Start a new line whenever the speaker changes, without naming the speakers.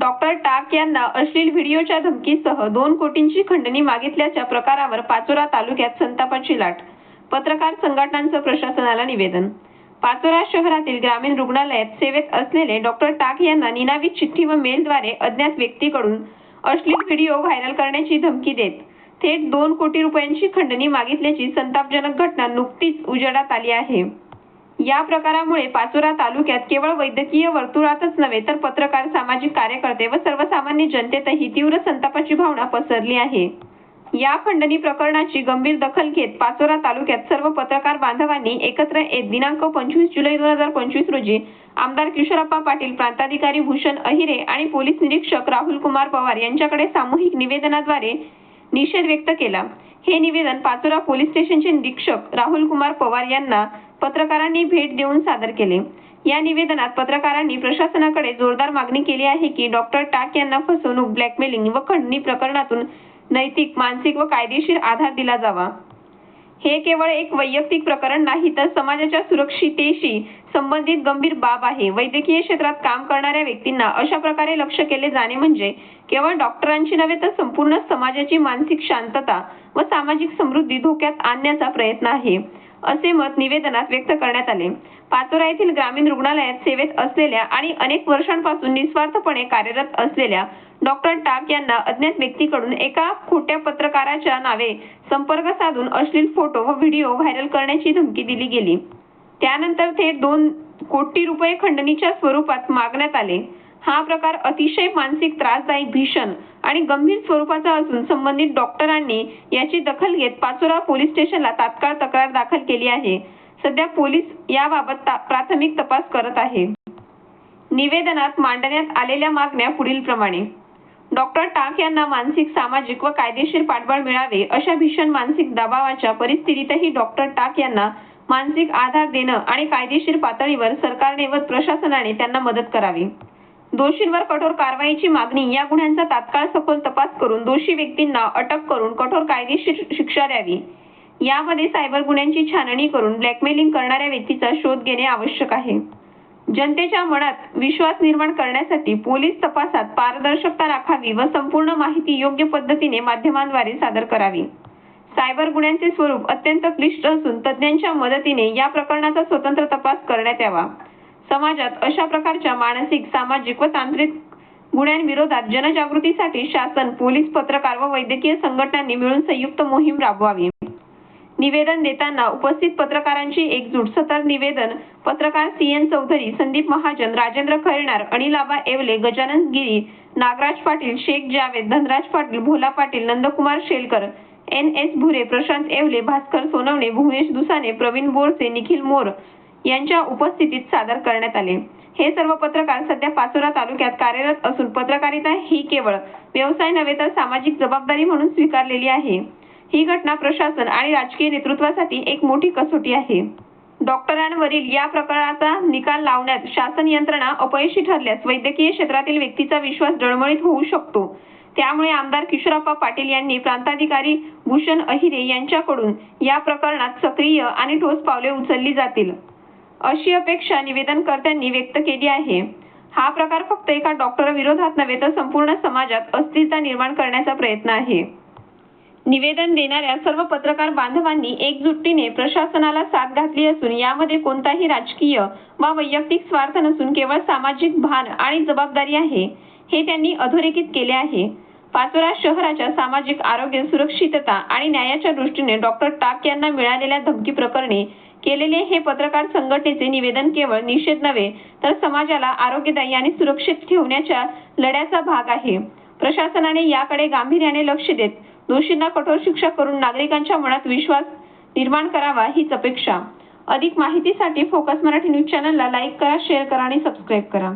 Doctor टाक यांना अश्लील व्हिडिओच्या धमकीसह दोन कोटींची खंडणी मागितल्याच्या प्रकारावर पाचोरा तालुक्यात संतापाची लाट. पत्रकार संघटनांचं प्रशासनाला निवेदन. पाचोरा शहरातील ग्रामीण रुग्णालयात सेवेत असलेले डॉक्टर टाक यांना निनावी चिठ्ठी व मेलद्वारे अज्ञात व्यक्तीकडून अश्लील व्हिडिओ व्हायरल करण्याची धमकी देत थेट दोन कोटी रुपयांची खंडणी मागितल्याची संतापजनक घटना नुकतीच उजेडात आली आहे. या प्रकारामुळे पाचोरा तालुक्यात केवळ वैद्यकीय वर्तुळातच नव्हे तर पत्रकार सामाजिक कार्यकर्ते व सर्वसामान्य जनतेतही तीव्र संतापाची भावना पसरली आहे. या खंडणी प्रकरणाची गंभीर दखल घेत पाचोरा तालुक्यात सर्व पत्रकार बांधवांनी एकत्र येत दिनांक पंचवीस जुलै दोन हजार पंचवीस रोजी आमदार किशोरप्पा पाटील प्रांताधिकारी भूषण अहिरे आणि पोलीस निरीक्षक राहुल कुमार पवार यांच्याकडे सामूहिक निवेदनाद्वारे निषेध व्यक्त केला. हे निवेदन पाचोरा पोलीस स्टेशनचे निरीक्षक राहुल कुमार पवार यांना पत्रकारांनी भेट देऊन सादर केले. या निवेदनात पत्रकारांनी प्रशासनाकडे जोरदार मागणी केली आहे की डॉक्टर टाक यांना फसवणूक ब्लॅकमेलिंग व खंडणी प्रकरणातून नैतिक मानसिक व कायदेशीर आधार दिला जावा. हे केवळ एक वैयक्तिक प्रकरण नाही तर समाजाच्या सुरक्षितेशी संबंधित गंभीर बाब आहे. वैद्यकीय क्षेत्रात काम करणाऱ्या व्यक्तींना अशा प्रकारे लक्ष केले जाणे म्हणजे केवळ डॉक्टरांची नव्हे तर संपूर्ण समाजाची मानसिक शांतता व सामाजिक समृद्धी धोक्यात आणण्याचा प्रयत्न आहे. असे मत निवेदनात व्यक्त करण्यात आले. पाचोरा येथील ग्रामीण रुग्णालयात सेवेत असलेल्या आणि अनेक वर्षांपासून निस्वार्थपणे कार्यरत असलेल्या डॉक्टर टाक यांना अज्ञात व्यक्तीकडून एका खोट्या पत्रकाराच्या नावे संपर्क साधून अश्लील फोटो व व्हिडिओ व्हायरल करण्याची धमकी दिली गेली. त्यानंतर थेट दोन कोटी रुपये खंडणीच्या स्वरूपात मागण्यात आले. हा प्रकार अतिशय मानसिक त्रासदायक भीषण आणि गंभीर स्वरूपाचा असून संबंधित डॉक्टरांनी याची दखल घेत पाचोरा पोलीस स्टेशनला तात्काळ तक्रार दाखल केली आहे. सध्या पोलीस याबाबत प्राथमिक तपास करत आहे. निवेदनात मांडण्यात आलेल्या मागण्या पुढील प्रमाणे. डॉक्टर टाक यांना मानसिक सामाजिक व कायदेशीर पाठबळ मिळावे अशा भीषण मानसिक दबावाच्या परिस्थितीतही डॉक्टर टाक यांना मानसिक आधार देणं आणि कायदेशीर पातळीवर सरकारने व प्रशासनाने त्यांना मदत करावी. दोषींवर कठोर कारवाईची मागणी या गुन्ह्यांचा तात्काळ सखोल तपास करून दोषी व्यक्तींना अटक करून कठोर कायदेशीर शिक्षा द्यावी. यामध्ये सायबर गुन्ह्यांची छाननी करून ब्लॅकमेलिंग करणाऱ्या व्यक्तीचा शोध घेणे आवश्यक आहे. जनतेच्या मनात विश्वास निर्माण करण्यासाठी पोलीस तपासात पारदर्शकता राखावी व संपूर्ण माहिती योग्य पद्धतीने माध्यमांद्वारे सादर करावी. सायबर गुन्ह्यांचे स्वरूप अत्यंत क्लिष्ट असून तज्ज्ञांच्या मदतीने या प्रकरणाचा स्वतंत्र तपास करण्यात यावा. समाजात अशा प्रकारच्या मानसिक सामाजिक व तांत्रिक गुन्ह्यांविरोधात जनजागृतीसाठी शासन पोलीस पत्रकार व वैद्यकीय संघटनांनी मिळून संयुक्त मोहीम राबवावी. निवेदन देताना उपस्थित पत्रकारांची एकजूट सतर निवेदन पत्रकार C N Chaudhari Sandeep Mahajan Rajendra Khairnar Anilaba Yevle Gajanan Giri Nagraj Patil Shaikh Javed Dhanraj Patil Bhola Patil Nandkumar Shelkar N S Bhure Prashant Yevle Bhaskar Sonawane Bhuvnesh Dusane Pravin Borse Nikhil More यांच्या उपस्थितीत सादर करण्यात आले. हे सर्व पत्रकार सध्या पाचोरा तालुक्यात कार्यरत असून पत्रकारिता ही केवळ व्यवसाय नव्हे तर सामाजिक जबाबदारी म्हणून स्वीकारलेली आहे. ही घटना प्रशासन आणि राजकीय नेतृत्वासाठी एक मोठी कसोटी आहे. डॉक्टरांवरील या प्रकरणाचा निकाल लावण्यात शासन यंत्रणा अपयशी ठरल्यास वैद्यकीय क्षेत्रातील व्यक्तीचा विश्वास डळमळीत होऊ शकतो. त्यामुळे आमदार किशोरप्पा पाटील यांनी प्रांताधिकारी भूषण अहिरे यांच्याकडून या प्रकरणात सक्रिय आणि ठोस पावले उचलली जातील. अशी अपेक्षा निवेदनकर्त्यांनी व्यक्त केली आहे. हा प्रकार फक्त एका डॉक्टर विरोधात नव्हे तर संपूर्ण समाजात अस्थिरता निर्माण करण्याचा प्रयत्न आहे. निवेदन देणाऱ्या सर्व पत्रकार बांधवांनी एकजुटीने प्रशासनाला साथ घातली असून यामध्ये कोणताही राजकीय वा वैयक्तिक स्वार्थ नसून केवळ सामाजिक भान आणि जबाबदारी आहे हे त्यांनी अधोरेखित केले आहे. पाचोरा शहराच्या सामाजिक आरोग्य सुरक्षितता आणि न्यायाच्या दृष्टीने डॉक्टर टाक यांना मिळालेल्या धमकी प्रकरणी केलेले हे पत्रकार संघटनेचे निवेदन केवळ निषेध नव्हे तर समाजाला आरोग्यदायी आणि सुरक्षित ठेवण्याच्या लढ्याचा भाग आहे. प्रशासनाने याकडे गांभीर्याने लक्ष देत दोषींना कठोर शिक्षा करून नागरिकांच्या मनात विश्वास निर्माण करावा हीच अपेक्षा. अधिक माहितीसाठी फोकस मराठी न्यूज चॅनलला लाईक करा शेअर करा आणि सबस्क्राईब करा.